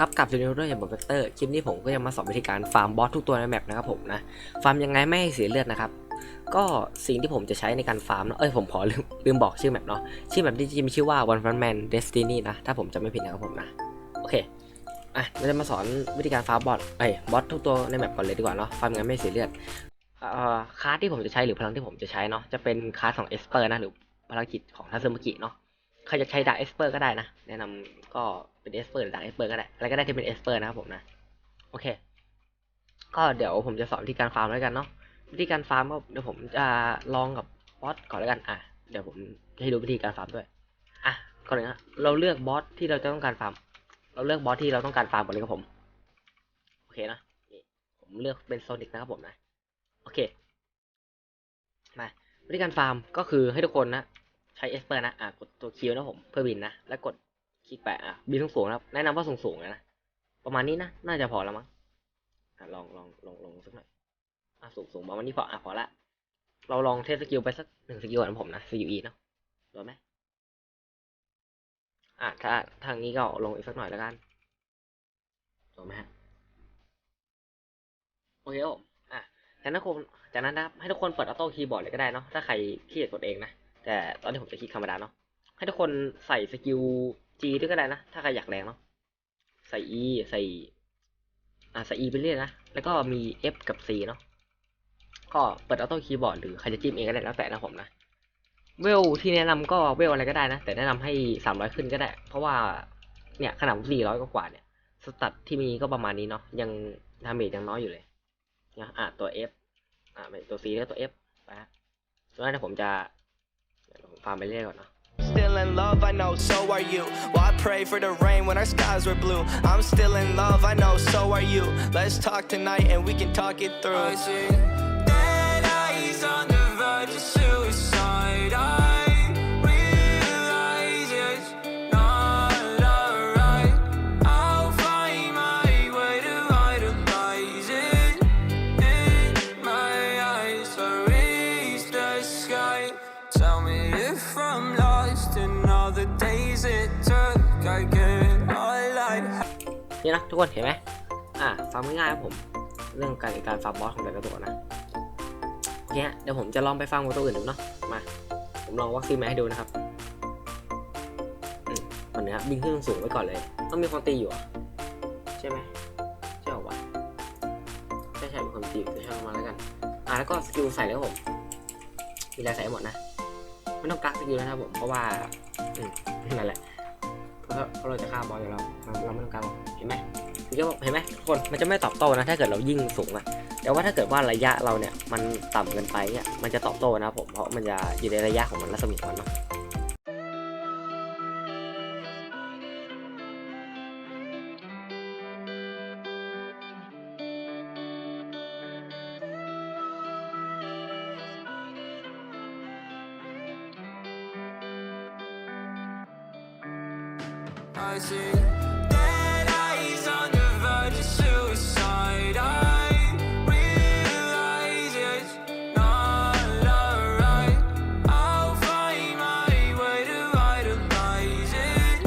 ครับกับจูเนียร์ด้วยบอเวกเตอร์คลิปนี้ผมก็จะมาสอนวิธีการฟาร์มบอสทุกตัวในแมปนะครับผมนะฟาร์มยังไงไม่ให้เสียเลือดนะครับก็สิ่งที่ผมจะใช้ในการฟาร์มเนอะเอ้ยผมขอลืมลืมบอกชื่อแมปเนาะชื่อแมปที่จะมีชื่อว่า One Man Destiny นะถ้าผมจำไม่ผิดนะครับผมนะโอเคอะเราจะมาสอนวิธีการฟาร์มบอสเอ้ยบอสทุกตัวในแมปก่อนเลยดีกว่าเนาะฟาร์มยังไงไม่เสียเลือดเอ่อคาร์ดที่ผมจะใช้หรือพลังที่ผมจะใช้เนาะจะเป็นคาร์ดของเอสเปอร์นะหรือภารกิจของทัซึมากิเนาะ ใครจะใช้ดาร์เอสเปอร์ก็ได้นะ แนะนำก็เป็นเอสเปอร์หรือดาร์เอสเปอร์ก็ได้ อะไรก็ได้ที่เป็นเอสเปอร์นะครับผมนะ โอเค ก็เดี๋ยวผมจะสอนวิธีการฟาร์มแล้วกันเนาะ วิธีการฟาร์มก็เดี๋ยวผมจะลองกับบอสก่อนแล้วกัน อะ เดี๋ยวผมจะให้ดูวิธีการฟาร์มด้วย อะ ก่อนเลยนะเราเลือกบอสที่เราจะต้องการฟาร์ม เราเลือกบอสที่เราต้องการฟาร์มก่อนเลยครับผม โอเคนะนี่ผมเลือกเป็นโซนิกนะครับผมนะ โอเค มาวิธีการฟาร์มก็คือให้ทุกคนนะ ช้เอสเปอร์นะอะกดตัวคิวนะผมเพื่อบินนะแล้วกดคลิกแปะอะบินสูงๆนะครับแนะนำว่าสูงๆนะประมาณนี้นะน่าจะพอแล้วมั้งอะลองลองลองลองสักหน่อยอะสูงสูงประมาณนี้พออะพอละเราลองเทสสกิลไปสักหนึ่งสกิลก่อนะผมนะสกิลอีเนาะโดนไหมอะถ้าทางนี้ก็ลงอีกสักหน่อยแล้วกันโดนไหมฮะโอเคผมอะจากนั้นคนจากนั้นนะครับให้ทุกคนเปิดออโต้คีย์บอร์ดเลยก็ได้เนาะถ้าใครขี้เกียจกดเองนะ แต่ตอนนี้ผมจะคลิกธรรมดาเนาะให้ทุกคนใส่สกิล G ด้วยก็ได้นะ ถ้าใครอยากแรงเนาะใส่ E ใส่อ่าใส่ E ไปเรื่อยนะ แล้วก็มี F กับ C เนาะก็เปิดออโต้คีย์บอร์ดหรือใครจะจิ้มเองก็ได้แล้วแต่นะผมนะเวลที่แนะนำก็เวลอะไรก็ได้นะ แต่แนะนำให้สามร้อยขึ้นก็ได้ เพราะว่าเนี่ยขนาดสี่ร้อยกว่าเนี่ยสตัดที่มีก็ประมาณนี้เนาะยังดาเมจยังน้อยอยู่เลยนะอะตัว F อะไม่ตัว C แล้วตัว F ไปฮะส่วนนั้นผมจะ ฟาร์มไปเรื่อยก่อนเนาะ Still in love, I know, so are you. Well, I pray for the rain when our skies were blue. I'm still in love, I know, so are you. Let's talk tonight and we can talk it through. นี่นะทุกคนเห็นไหมอ่าฟาร์มง่ายๆครับผม เรื่องการการฟาร์มบอสของแต่ละตัวนะโอเคฮะเดี๋ยวผมจะลองไปฟาร์มกับตัวอื่นดูเนาะมา ผมลองวัคซีนมาให้ดูนะครับอืมมันนะครับบินขึ้นสูงไว้ก่อนเลย ต้องมีคนตีอยู่ใช่ไหมใช่หรอวะใช่ใช่มีคนตีอยู่ใช่มาแล้วกัน อ่าแล้วก็สกิลใส่เลยครับผมมีอะไรใส่หมดนะไม่ต้องกักสกิลนะครับผมเพราะว่าอืมนั่นแหละ เพราะเราจะฆ่าบอสอยู่แล้วเราเราไม่ต้องการหรอกเห็นไหมเยอะเห็นไหมทุกคนมันจะไม่ตอบโต้นะ ถ้าเกิดเรายิ่งสูงอะแต่ว่าถ้าเกิดว่าระยะเราเนี่ยมันต่ำเกินไปเนี่ยมันจะตอบโต้นะผมเพราะมันจะอยู่ในระยะของมันรัศมีของมันเนาะ I see dead eyes on the verge of suicide. I realize it's not alright. I'll find my way to idolize it.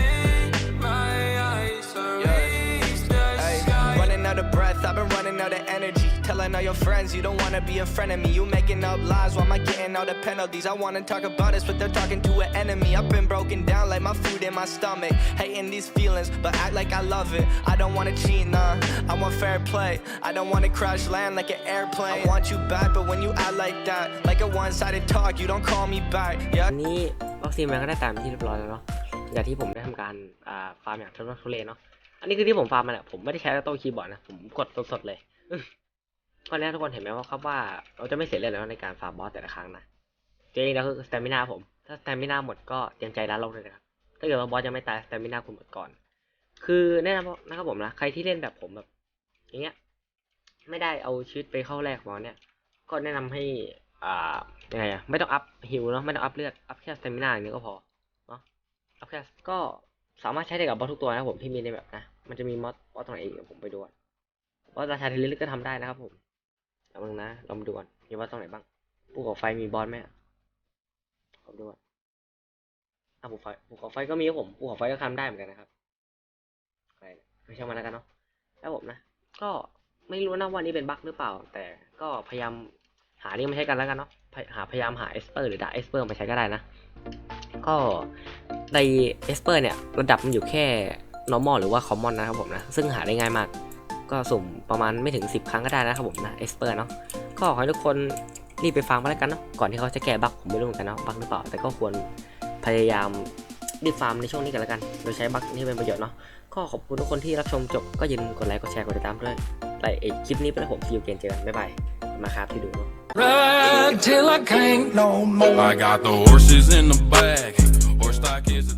In my eyes, I the sky. running out of breath, I've been running out of energy. Telling all your friends you don't wanna be a friend of me. You making up lies, why am I getting all the penalties? I wanna talk about this, but they're talking to an enemy. I've been broken down like my food in my stomach. Hating these feelings, but act like I love it. I don't wanna cheat, nah. I want fair play. I don't wanna crash land like an airplane. I want you back, but when you act like that, like a one-sided talk, you don't call me back. Yeah. อันนี้วัคซีนมันก็ได้ตามที่เรียบร้อยแล้วเนาะอย่างที่ผมได้ทำการอ่าฟาร์มอย่างทุรนทุเรศเนาะอันนี้คือที่ผมฟาร์มมาเนี่ยผมไม่ได้ใช้ออโต้คีย์บอร์ดนะผมกดสดๆเลย อื้อก็แล้วทุกคนเห็นไหมว่าครับว่าเราจะไม่เสียเลือดแล้วในการฟาร์มบอสแต่ละครั้งนะจริงๆแล้วคือสเตมินาผม ถ้าสเตมินาหมดก็เตรียมใจร้านลงเลยนะครับ ถ้าเกิดว่าบอสยังไม่ตายสเตมินาคุณหมดก่อน คือแนะนำนะครับผมนะ ใครที่เล่นแบบผมแบบ อย่างเงี้ย ไม่ได้เอาชีวิตไปเข้าแรกบอสเนี่ย ก็แนะนำให้ อ่า ยังไงอะไม่ต้องอัพฮิวเนาะ ไม่ต้องอัพเลือด อัพแค่สเตมินาอย่างนี้ก็พอ เนาะ อัพแค่ ก็สามารถใช้ได้กับบอสทุกตัวนะครับผมที่มีในแบบนะ มันจะมีมอสบอสตรงไหนอีกผมไปดูบอสราชาเทลิสก็ทำได้นะครับผม ลองดูนะลองมาดูก่อนมีบอสตรงไหนบ้างภูเขาไฟมีบอสไหมขอดูก่อนอะภูเขาไฟภูเขาไฟก็มีครับผมภูเขาไฟก็ทำได้เหมือนกันนะครับอะไรไม่ใช่มาแล้วกันเนาะแล้วผมนะ ก็ไม่รู้นะว่านี่เป็นบั๊กหรือเปล่า แต่ก็พยายามหานี่มาใช้กันแล้วกันเนาะหาพยายามหาเอสเปอร์หรือดาเอสเปอร์มาใช้ก็ได้นะ ก็ในเอสเปอร์เนี่ย ระดับมันอยู่แค่ normal หรือว่า common นะครับผมนะ ซึ่งหาได้ง่ายมาก ก็สุ่มประมาณไม่ถึง 10 ครั้งก็ได้นะครับผมนะเอสเปอร์เนาะก็ขอให้ทุกคนรีบไปฟังมาแล้วกันเนาะก่อนที่เขาจะแก้บั๊กผมไม่รู้เหมือนกันเนาะบั๊กหรือเปล่าแต่ก็ควรพยายามรีบฟาร์มในช่วงนี้กันแล้วกัน โดยใช้บั๊กนี้เป็นประโยชน์เนาะก็ขอบคุณทุกคนที่รับชมจบก็อย่าลืมกดไลค์กดแชร์กดติดตามด้วยแต่ไอคลิปนี้เป็นผมซีอูเกนเจอกันบ๊ายบายขอบคุณมากครับที่ดูเนาะ Ride till I can't no more. I got the horses in the back. Horse stock is a